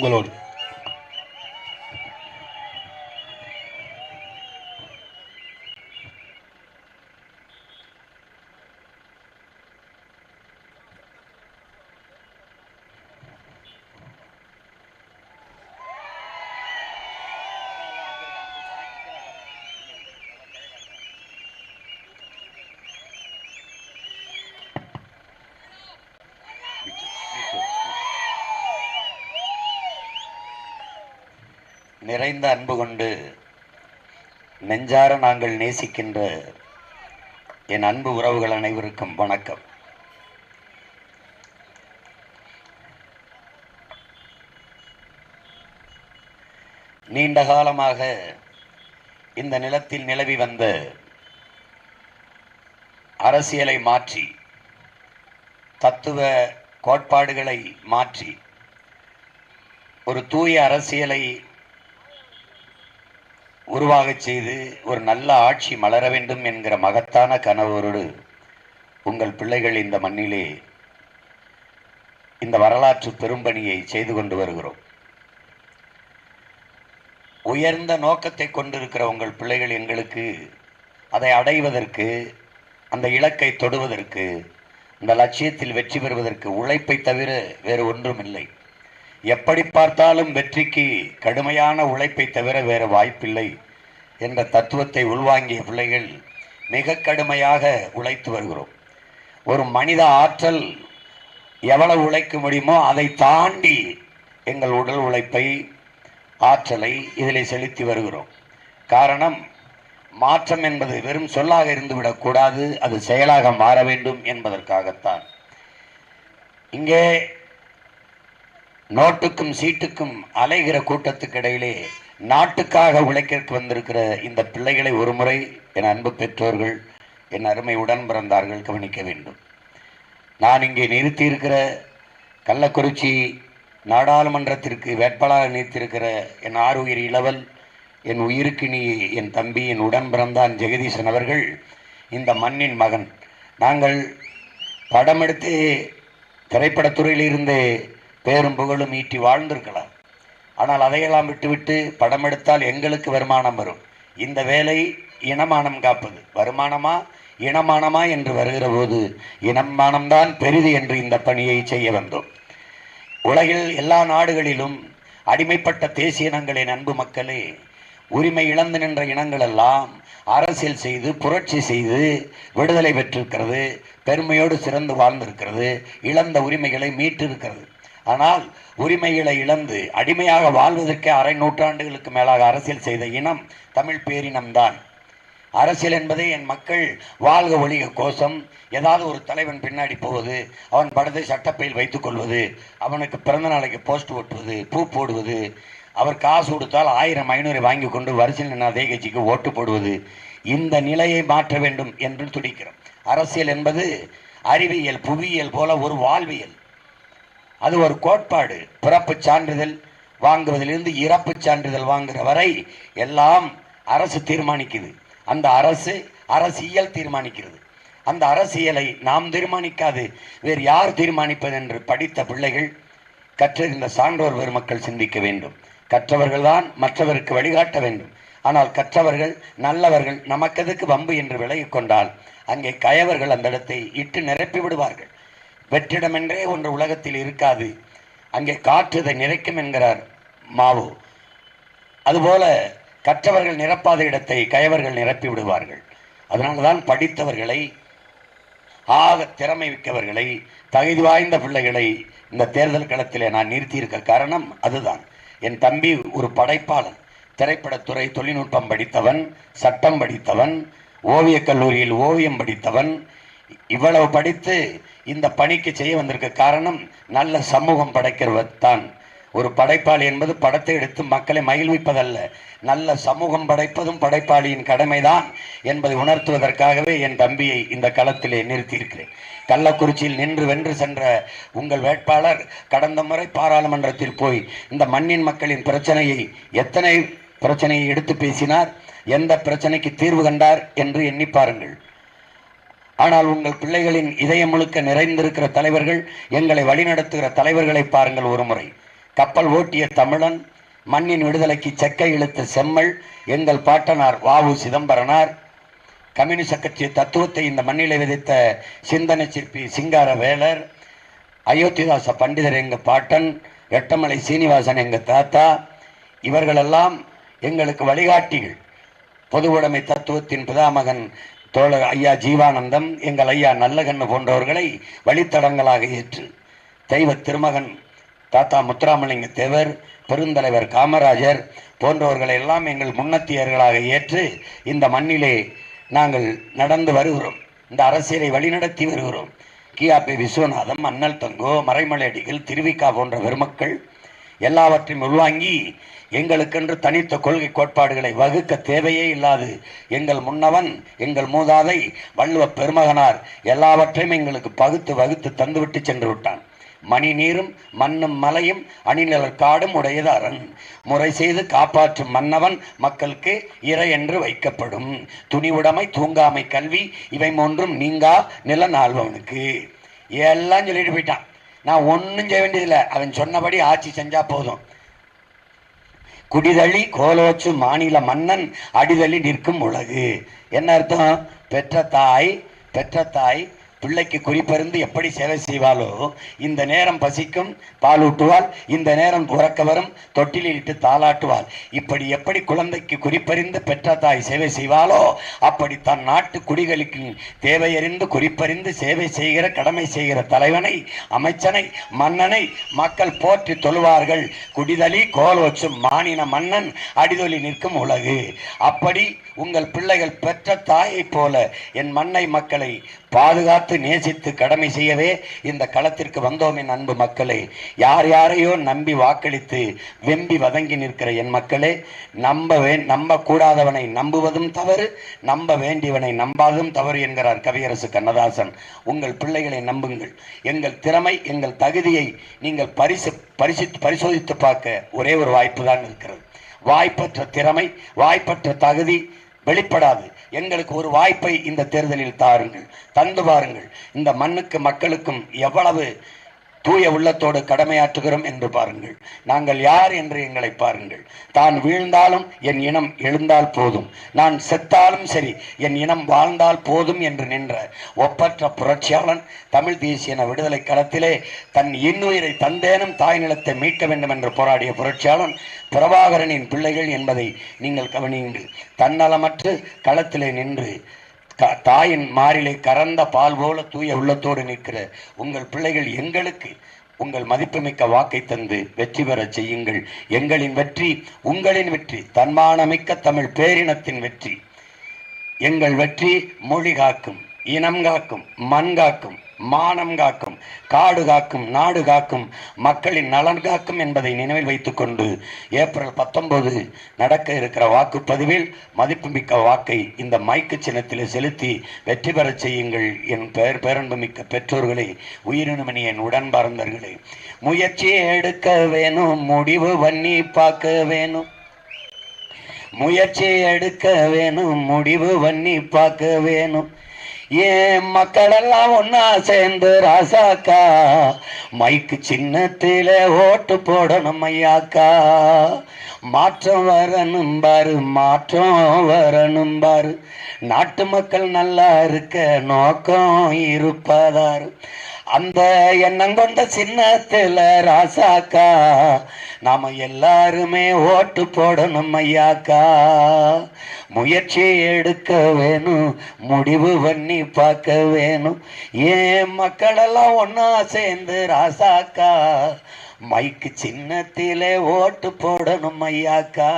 உங்களோடு நிறைந்த அன்பு கொண்டு நெஞ்சார நாங்கள் நேசிக்கின்ற என் அன்பு உறவுகள் அனைவருக்கும் வணக்கம். நீண்ட காலமாக இந்த நிலத்தில் நிலவி வந்த அரசியலை மாற்றி தத்துவ கோட்பாடுகளை மாற்றி ஒரு தூய அரசியலை உருவாகச் செய்து ஒரு நல்ல ஆட்சி மலர வேண்டும் என்கிற மகத்தான கனவோடு உங்கள் பிள்ளைகள் இந்த மண்ணிலே இந்த வரலாற்று பெரும்பணியை செய்து கொண்டு வருகிறோம். உயர்ந்த நோக்கத்தை கொண்டிருக்கிற உங்கள் பிள்ளைகள் எங்களுக்கு அதை அடைவதற்கு அந்த இலக்கை தொடுவதற்கு அந்த லட்சியத்தில் வெற்றி பெறுவதற்கு உழைப்பை தவிர வேறு ஒன்றும் இல்லை எப்படி பார்த்தாலும் வெற்றிக்கு கடுமையான உழைப்பை தவிர வேறு வாய்ப்பில்லை என்ற தத்துவத்தை உள்வாங்கிய பிள்ளைகள் மிக கடுமையாக உழைத்து வருகிறோம். ஒரு மனித ஆற்றல் எவ்வளவு உழைக்க முடியுமோ அதை தாண்டி எங்கள் உடல் உழைப்பை ஆற்றலை இதில் செலுத்தி வருகிறோம். காரணம் மாற்றம் என்பது வெறும் சொல்லாக இருந்துவிடக்கூடாது அது செயலாக மாற வேண்டும் என்பதற்காகத்தான். இங்கே நோட்டுக்கும் சீட்டுக்கும் அலைகிற கூட்டத்துக்கு இடையிலே நாட்டுக்காக உழைக்க வந்திருக்கிற இந்த பிள்ளைகளை ஒருமுறை என் அன்பு பெற்றோர்கள் என் அருமை உடன் பிறந்தார்கள் கவனிக்க வேண்டும். நான் இங்கே நிறுத்தியிருக்கிற கள்ளக்குறிச்சி நாடாளுமன்றத்திற்கு வேட்பாளராக நிறுத்தியிருக்கிற என் ஆறுயிர் இளவல் என் உயிருக்கினி என் தம்பி என் உடன் பிறந்தான் ஜெகதீசன் அவர்கள் இந்த மண்ணின் மகன். நாங்கள் படமெடுத்து எடுத்து இருந்து பேரும் புகழும் ஈட்டி வாழ்ந்திருக்கலாம். ஆனால் அதையெல்லாம் விட்டுவிட்டு படம் எடுத்தால் எங்களுக்கு வருமானம் வரும். இந்த வேலை இனமானம் காப்பது. வருமானமா? இனமானமா என்று வருகிற போது இனமானம்தான் பெரிது என்று இந்த பணியை செய்ய வந்தோம். உலகில் எல்லா நாடுகளிலும் அடிமைப்பட்ட தேசிய இனங்களின் அன்பு மக்களே உரிமை இழந்து நின்ற இனங்கள் எல்லாம் அரசியல் செய்து புரட்சி செய்து விடுதலை பெற்றிருக்கிறது பெருமையோடு சிறந்து வாழ்ந்திருக்கிறது இழந்த உரிமைகளை மீட்டிருக்கிறது. ஆனால் உரிமைகளை இழந்து அடிமையாக வாழ்வதற்கே அரை நூற்றாண்டுகளுக்கு மேலாக அரசியல் செய்த இனம் தமிழ் பேரினம்தான். அரசியல் என்பதே என் மக்கள் வாழ்க ஒழிக கோஷம். ஏதாவது ஒரு தலைவன் பின்னாடி போவது அவன் படத்தை சட்டப்பையில் வைத்துக் கொள்வது அவனுக்கு பிறந்த நாளைக்கு போஸ்ட் ஓட்டுவது பூ போடுவது அவர் காசு கொடுத்தால் ஆயிரம் ஐநூறு வாங்கி கொண்டு வரிசையில் நின்று அதே கட்சிக்கு ஓட்டு போடுவது. இந்த நிலையை மாற்ற வேண்டும் என்று துடிக்கிறோம். அரசியல் என்பது அறிவியல் புவியியல் போல ஒரு வாழ்வியல். அது ஒரு கோட்பாடு. பிறப்பு சான்றிதழ் வாங்குவதிலிருந்து இறப்பு சான்றிதழ் வாங்குற வரை எல்லாம் அரசு தீர்மானிக்குது. அந்த அரசு அரசியல் தீர்மானிக்கிறது. அந்த அரசியலை நாம் தீர்மானிக்காது வேறு யார் தீர்மானிப்பது என்று படித்த பிள்ளைகள் கற்றிருந்த சான்றோர் பெருமக்கள் சிந்திக்க வேண்டும். கற்றவர்கள்தான் மற்றவருக்கு வழிகாட்ட வேண்டும். ஆனால் கற்றவர்கள் நல்லவர்கள் நமக்கெதுக்கு வம்பு என்று விலகிக் கொண்டால் அங்கே கயவர்கள் அந்த இடத்தை இட்டு நிரப்பி விடுவார்கள். வெற்றிடமென்றே ஒன்று உலகத்தில் இருக்காது. அங்கே காற்றுதை நிறைக்கும் என்கிறார் மாவு. அதுபோல கற்றவர்கள் நிரப்பாத இடத்தை கயவர்கள் நிரப்பி விடுவார்கள். அதனால்தான் படித்தவர்களை ஆக திறமை மிக்கவர்களை தகுதி வாய்ந்த பிள்ளைகளை இந்த தேர்தல் களத்தில் நான் நிறுத்தியிருக்க காரணம் அதுதான். என் தம்பி ஒரு படைப்பாளன் திரைப்படத்துறை தொழில்நுட்பம் படித்தவன் சட்டம் படித்தவன் ஓவியக் கல்லூரியில் ஓவியம் படித்தவன் இவ்வளவு படித்து இந்த பணிக்கு செய்ய வந்திருக்க காரணம் நல்ல சமூகம் படைக்கிறது தான். ஒரு படைப்பாளி என்பது படத்தை எடுத்து மக்களை மகிழ்விப்பதல்ல. நல்ல சமூகம் படைப்பதும் படைப்பாளியின் கடமைதான் என்பதை உணர்த்துவதற்காகவே என் தம்பியை இந்த களத்திலே நிறுத்தியிருக்கிறேன். கள்ளக்குறிச்சியில் நின்று வென்று சென்ற உங்கள் வேட்பாளர் கடந்த முறை பாராளுமன்றத்தில் போய் இந்த மண்ணின் மக்களின் பிரச்சனையை எத்தனை பிரச்சனையை எடுத்து பேசினார் எந்த பிரச்சனைக்கு தீர்வு கண்டார் என்று எண்ணி பாருங்கள். ஆனால் உங்கள் பிள்ளைகளின் இதயம் முழுக்க நிறைந்திருக்கிற தலைவர்கள் எங்களை வழிநடத்துகிற தலைவர்களை பாருங்கள் ஒரு முறை கப்பல் ஓட்டிய தமிழன் மண்ணின் விடுதலைக்கு செக்கை இழுத்த செம்மல் எங்கள் பாட்டனார் வாவு சிதம்பரனார் கம்யூனிச கட்சி தத்துவத்தை இந்த மண்ணிலே விதைத்த சிந்தனை சிற்பி சிங்கார வேலர் அயோத்திதாச பண்டிதர் எங்கள் பாட்டன் எட்டமலை சீனிவாசன் எங்கள் தாத்தா இவர்களெல்லாம் எங்களுக்கு வழிகாட்டிகள். பொதுவுடைமை தத்துவத்தின் பிதாமகன் தோழர் ஐயா ஜீவானந்தம் எங்கள் ஐயா நல்லகண்ணு போன்றவர்களை வழித்தடங்களாக ஏற்று. தெய்வ திருமகன் தாத்தா முத்துராமலிங்க தேவர் பெருந்தலைவர் காமராஜர் போன்றவர்களை எல்லாம் எங்கள் முன்னத்தியர்களாக ஏற்று இந்த மண்ணிலே நாங்கள் நடந்து வருகிறோம். இந்த அரசியலை வழிநடத்தி வருகிறோம். கியாபி விஸ்வநாதம் அண்ணல் தங்கோ மறைமலையடிகள் திருவிக்கா போன்ற பெருமக்கள் எல்லாவற்றையும் உள்வாங்கி எங்களுக்கென்று தனித்த கொள்கை கோட்பாடுகளை வகுக்க தேவையே இல்லாது எங்கள் முன்னவன் எங்கள் மூதாதை வள்ளுவ பெருமகனார் எல்லாவற்றையும் எங்களுக்கு பகுத்து வகுத்து தந்துவிட்டு சென்று விட்டான். மணி நீரும் மண்ணும் மலையும் அணிநிலர் காடும் உடையது அரண் முறை செய்து காப்பாற்றும் மன்னவன் மக்களுக்கு இறை என்று வைக்கப்படும். துணிவுடைமை தூங்காமை கல்வி இவை மூன்றும் நீங்கா நில ஆள்பவனுக்கு எல்லாம் சொல்லிட்டு போயிட்டான். நான் ஒன்றும் செய்ய வேண்டியதில்லை. அவன் சொன்னபடி ஆட்சி செஞ்சா போதும். குடிதழி கோலோச்சு மாநில மன்னன் அடிதழி நிற்கும் உலகு. என்ன அர்த்தம்? பெற்ற தாய் பெற்ற தாய் பிள்ளைக்கு குறிப்பறிந்து எப்படி சேவை செய்வாளோ இந்த நேரம் பசிக்கும் பால் ஊட்டுவாள். இந்த நேரம் உறக்க வரும் தொட்டிலில் இட்டு தாளாட்டுவாள். இப்படி எப்படி குழந்தைக்கு குறிப்பறிந்து பெற்ற தாய் சேவை செய்வாளோ அப்படி தன் நாட்டு குடிகளுக்கு தேவையறிந்து குறிப்பறிந்து சேவை செய்கிற கடமை செய்கிற தலைவனை அமைச்சனை மன்னனை மக்கள் போற்றி தொழுவார்கள். குடிதலி கோலோச்சும் மாநில மன்னன் அடிதொலி நிற்கும் உலகு. அப்படி உங்கள் பிள்ளைகள் பெற்ற தாயைப் போல என் மண்ணை மக்களை பாதுகாத்து நேசித்து கடமை செய்யவே இந்த களத்திற்கு வந்தோம் என் அன்பு மக்களே. யார் யாரையோ நம்பி வாக்களித்து வெம்பி வதங்கி நிற்கிற என் மக்களே நம்ப வே நம்ப கூடாதவனை நம்புவதும் தவறு நம்ப வேண்டியவனை நம்பாததும் தவறு என்கிறார் கவியரசு கண்ணதாசன். உங்கள் பிள்ளைகளை நம்புங்கள். எங்கள் திறமை எங்கள் தகுதியை நீங்கள் பரிசு பரிசு பரிசோதித்து பார்க்க ஒரே ஒரு வாய்ப்பு தான் இருக்கிறது. வாய்ப்பற்ற திறமை வாய்ப்பற்ற தகுதி வெளிப்படாது. எங்களுக்கு ஒரு வாய்ப்பை இந்த தேர்தலில் தாருங்கள். தந்து பாருங்கள். இந்த மண்ணுக்கு மக்களுக்கும் எவ்வளவு தூய உள்ளத்தோடு கடமையாற்றுகிறோம் என்று பாருங்கள். நாங்கள் யார் என்று எங்களை பாருங்கள். தான் வீழ்ந்தாலும் என் இனம் எழுந்தால் போதும். நான் செத்தாலும் சரி என் இனம் வாழ்ந்தால் போதும் என்று நின்ற ஒப்பற்ற புரட்சியாளன் தமிழ் தேசியன விடுதலை களத்திலே தன் இன்னுயிரை தந்தேனும் தாய் நிலத்தை மீட்க வேண்டும் என்று போராடிய புரட்சியாளன் பிரபாகரனின் பிள்ளைகள் என்பதை நீங்கள் கவனியுங்கள். தன்னலமற்று களத்திலே நின்று தாயின் மாறிலே கறந்த பால் போல தூய உள்ளத்தோடு நிற்கிற உங்கள் பிள்ளைகள் எங்களுக்கு உங்கள் மதிப்புமிக்க வாக்கை தந்து வெற்றி பெறச் செய்யுங்கள். எங்களின் வெற்றி உங்களின் வெற்றி தன்மானமிக்க தமிழ் பேரினத்தின் வெற்றி. எங்கள் வெற்றி மொழி காக்கும். இனம் காக்கும் மண் காக்கும் மானம் காக்கும் காடு காக்கும் நாடு காக்கும் மக்களின் நலன் காக்கும் என்பதை நினைவில் வைத்துக்கொண்டு ஏப்ரல் பத்தொன்பது நடக்க இருக்கிற வாக்குப்பதிவில் மதிப்புமிக்க வாக்கை இந்த மைக்கு சின்னத்தில் செலுத்தி வெற்றி பெறச் செய்யுங்கள் என் பெயர் பேரன்புமிக்க பெற்றோர்களே உயிரினுமணி என் உடன்பார்ந்தர்களே. முயற்சி எடுக்க வேணும் முடிவு பண்ணி பார்க்க வேணும். முயற்சி எடுக்க வேணும் முடிவு பண்ணி பார்க்க வேணும். ஏன் மக்களெல்லாம் ஒன்னா சேர்ந்து ராசாக்கா? மைக்கு சின்னத்தில ஓட்டு போடணும் ஐயாக்கா. மாற்றம் வரணும் பாரு மாற்றம் வரணும் பாரு. நாட்டு மக்கள் நல்லா இருக்க நோக்கம் இருப்பதாரு. அந்த எண்ணம் கொண்ட சின்னத்துல ராசாக்கா நாம எல்லாருமே ஓட்டு போடணும் ஐயாக்கா. முயற்சி எடுக்க வேணும் முடிவு பண்ணி பார்க்க வேணும். ஏன் மக்களெல்லாம் ஒன்னா சேர்ந்து ராசாக்கா மைக்கு சின்னத்திலே ஓட்டு போடணும் ஐயாக்கா.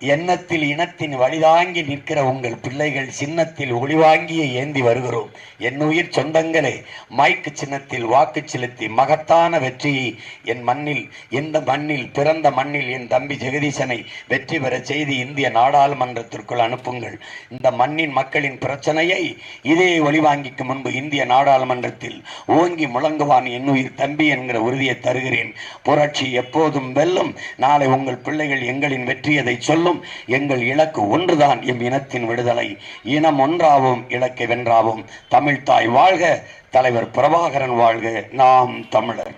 எண்ணத்தில் இனத்தின் வழிதாங்கி நிற்கிற உங்கள் பிள்ளைகள் சின்னத்தில் ஒளிவாங்கிய ஏந்தி வருகிறோம். என் உயிர் சொந்தங்களே மைக்கு சின்னத்தில் வாக்கு செலுத்தி மகத்தான வெற்றியை என் மண்ணில் எந்த மண்ணில் பிறந்த மண்ணில் என் தம்பி ஜெகதீசனை வெற்றி பெற செய்து இந்திய நாடாளுமன்றத்திற்குள் அனுப்புங்கள். இந்த மண்ணின் மக்களின் பிரச்சனையை இதே ஒளிவாங்கிக்கு முன்பு இந்திய நாடாளுமன்றத்தில் ஓங்கி முழங்குவான் என் உயிர் தம்பி என்கிற உறுதியை தருகிறேன். புரட்சி எப்போதும் வெல்லும். நாளை உங்கள் பிள்ளைகள் எங்களின் வெற்றியதை சொல்லும் எங்கள் இலக்கு ஒன்றுதான் எம் இனத்தின் விடுதலை. இனம் ஒன்றாவும் இலக்கை வென்றாவும் தமிழ்தாய் வாழ்க தலைவர் பிரபாகரன் வாழ்க நாம் தமிழர்.